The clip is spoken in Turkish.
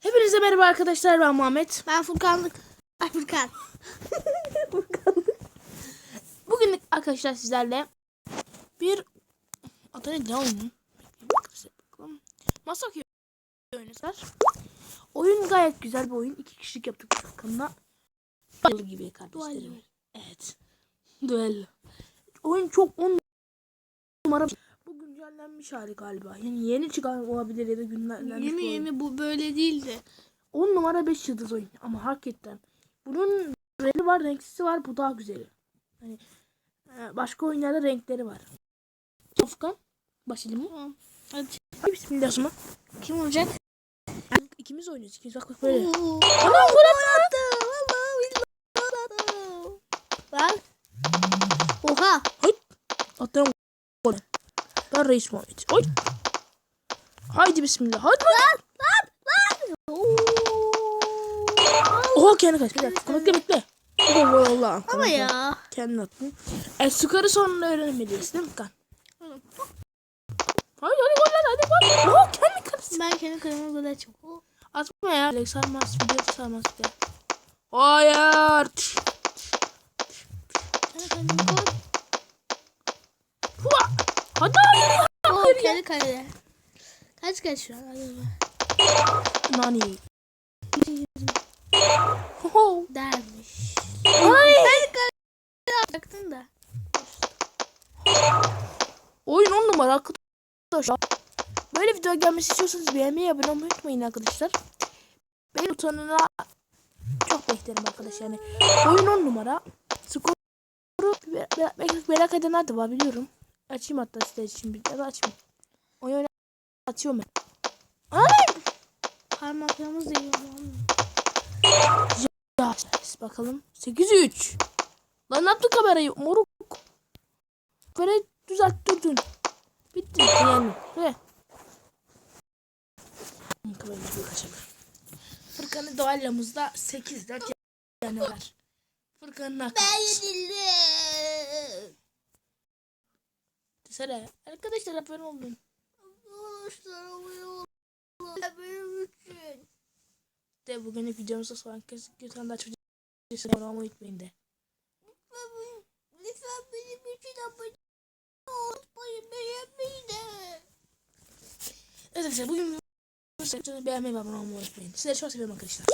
Hepinize merhaba arkadaşlar ben Muhammed. Ben Furkanlık. Ay Furkan. Bugün arkadaşlar sizlerle bir adı ne oyunu? Masa okey oynuyorlar. Oyun gayet güzel bir oyun. İki kişilik yaptık Furkan'la. Duel gibi kardeşlerim. Duel. Evet. Duel. Oyun çok on numara. Güncellenmiş hali galiba. Yani yeni çıkan olabilir ya da güncellenmiş Yemi olabilir. yemi bu böyle değildi. 10 numara 5 yıldız oyun ama hakikaten. Bunun rengi var, renksizi var. Bu daha güzeli. Hani e, başka oyunlarda renkleri var. Afgan başlayalım mı? Hadi. Hadi bismillah. Kim olacak? İkimiz oynuyoruz. İkimiz bak böyle. Anam gol attı. Bak. Oha. Attım gol. Ben reis Muhammed. Oy. Haydi bismillah. Hadi lan. Oo. Oha kendi kaç. Bir dakika. Bekle bekle. Allah Allah. Ama ya. Kendin attın. E skorı sonunda öğrenemeliyiz değil mi kan? Hadi hadi gol lan hadi gol. Oha kendi kalesi. Ben kendi kanalıma böyle çok. Atma ya. Alex sarmaz. Video sarmaz de. Hayır. Kendi kanalıma koy. Hadi. Oo, kendi kalede. Kaç kaç şu an? Bak. Nani. Ho. Dermiş. Ay. Kendi kalede yapacaktın da. Oyun on numara arkadaşlar. Böyle video gelmesi istiyorsanız beğenmeyi abone olmayı unutmayın arkadaşlar. Benim butonuna çok beklerim arkadaşlar. Yani oyun on numara. Skoru me- me- me- merak edenler de var biliyorum. Açayım hatta sizler için bir ya da açmayayım. Oyun açıyorum ben. Ay! Parmaklarımız değiyor. Ya bakalım. 8-3. Lan ne yaptın kamerayı? Moruk. Kamerayı düzelttirdin. Bitti. Yani. He. Kamerayı kaçalım. Fırkan'ın doğallamızda 8-4 yani var. Fırkan'ın hakkı. yenildim. Desene. Arkadaşlar abone olun. Benim için. De bugünlük videomuzda kez bir tane daha çocuk abone olmayı unutmayın de. Lütfen benim için abone olmayı beğenmeyi de. Evet arkadaşlar bugün beğenmeyi ve abone olmayı unutmayın. Sizleri çok seviyorum arkadaşlar.